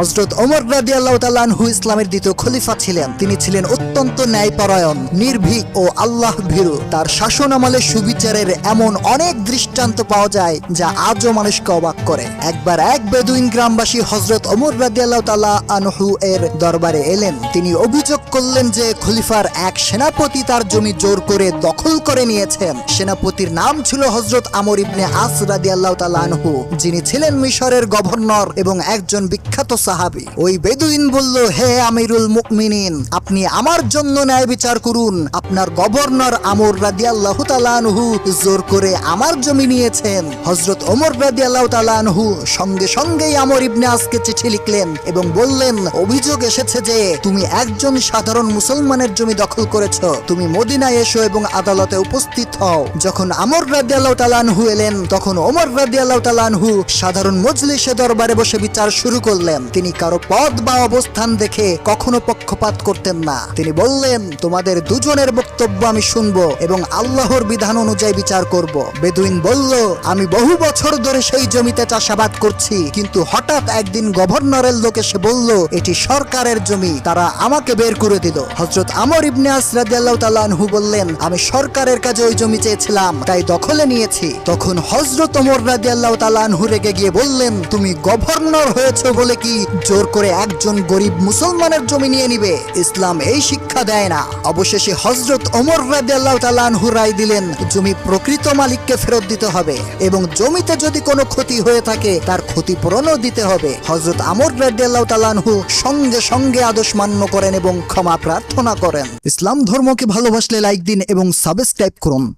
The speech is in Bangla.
হজরত ওমর রাদি আল্লাহ তালানহু ইসলামের দ্বিতীয় খলিফা ছিলেন। তিনি ছিলেন অত্যন্ত ন্যায়পরায়ণ নির্ভীক ও আল্লাহ ভীরু। তার শাসন আমলে সুবিচারের এমন অনেক দৃষ্টান্ত পাওয়া যায় যা আজও মানুষকে অবাক করে। একবার এক বেদুইন গ্রামবাসী হজরত ওমর রাদি আল্লাহ তালা আনহু এর দরবারে এলেন। তিনি অভিযোগ করলেন যে খলিফার এক সেনাপতি তার জমি জোর করে দখল করে নিয়েছেন। সেনাপতির নাম ছিল হজরত আমর ইবনে আস রাদি আল্লাহ আনহু, যিনি ছিলেন মিশরের গভর্নর এবং একজন বিখ্যাত সাহাবী। ওই বেদুইন বলল, হে আমিরুল মুকমিনিন আপনি আমার জন্য ন্যায় বিচার করুন। আপনার গভর্নর আমর রাদি আল্লাহ আনহু জোর করে আমার জমি নিয়েছেন। হজরত ওমর রাদি আল্লাহ আনহু সঙ্গে সঙ্গেই আমর ইবনে আসকে চিঠি লিখলেন এবং বললেন, অভিযোগ এসেছে যে তুমি একজন সাধারণ মুসলমানের জমি দখল করেছ। তুমি মদিনায় এসো এবং আদালতে উপস্থিত হও। যখন আমর রাদি আল্লাহ তালানহু এলেন, তখন ওমর রাদি আল্লাহ তালানহু সাধারণ মজলিসে দরবারে বসে বিচার শুরু করলেন। তিনি কারও পদ বা অবস্থান দেখে কখনো পক্ষপাত করতেন না। তিনি বললেন, তোমাদের দুজনের বক্তব্য আমি শুনব এবং আল্লাহর বিধান অনুযায়ী বিচার করব। বেদুইন বলল, আমি বহু বছর ধরে সেই জমিতে চাষাবাদ করছি, কিন্তু হঠাৎ একদিন গভর্নরের লোক এসে বলল, এটি সরকারের জমি, তারা আমাকে বের করে দিল। হজরত আমর ইবনে আসরাদিয়াল্লাহ বললেন, আমি সরকারের কাজে ওই জমি চেয়েছিলাম, তাই দখলে নিয়েছি। তখন হজরত ওমর রাদিয়াল্লাহ তালানহু রেগে গিয়ে বললেন, তুমি গভর্নর হয়েছে বলে কি জোর করে একজন গরিব মুসলমানের জমি নিয়ে নিবে। ইসলাম এই শিক্ষা দেয় না। অবশেষে হজরত ওমর তালানহু রায় দিলেন, জমি প্রকৃত মালিককে ফেরত দিতে হবে এবং জমিতে যদি কোনো ক্ষতি হয়ে থাকে, তার ক্ষতিপূরণও দিতে হবে। হজরত আমর রাদিয়াল্লাহু তাআলাহু সঙ্গে সঙ্গে আদেশ মান্য করেন এবং ক্ষমা প্রার্থনা করেন। ইসলাম ধর্মকে ভালোবাসলে লাইক দিন এবং সাবস্ক্রাইব করুন।